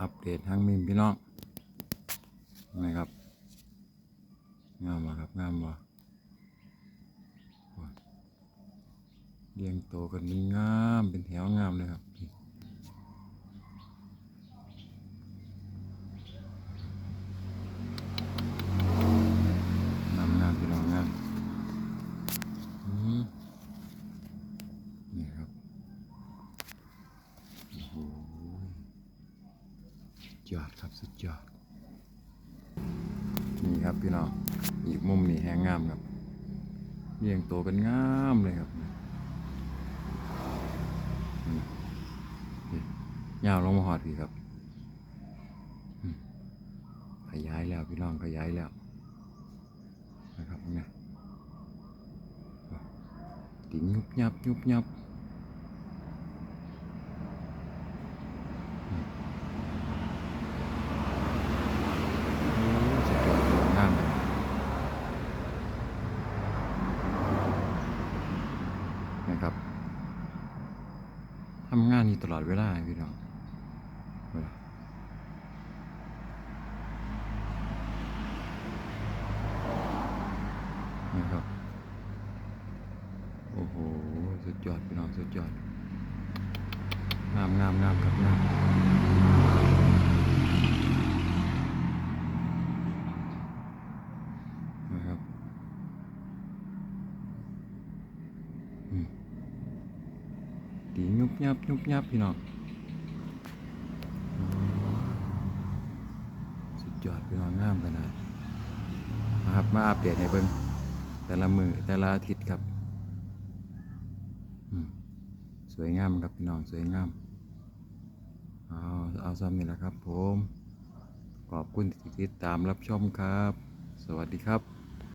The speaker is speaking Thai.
อัปเดตทั้งมิมพี่น้องนะครับงามว่ครับงามว่เลี้ยเรียงโตกันเป็นงามเป็นแถวงามเลยครับนี่งามงามพี่น้องงามอืมนี่ครับโอ้โห สุด ยอดครับสุดยอด นี่ครับพี่น้องอีกมุมนี่แห้งงามครับเรียงตัวกันงามเลยครับยาวลงมาหอดพี่ครับขยายแล้วพี่น้องขยายแล้วนะครับเนี่ยติงยุบยับยุบยับ โอ้สุดยอดเลยงามเลยนะครับ ทำงานอยู่ตลอดเวลาพี่น้องนะครับ โอ้โห สุดยอด พี่น้อง สุดยอด งามงามงามครับงามนะครับ อืม ตียุบยับยุบยับพี่น้องสุดยอดพี่น้องงามขนาดนะครับมาอัปเดตให้เบิ่งแต่ละมือแต่ละอาทิตย์ครับสวยงามครับพี่น้องสวยงามเอาเอาซ้ำนี่แหละครับผมขอบคุณที่ติดตามรับชมครับ สวัสดีครับ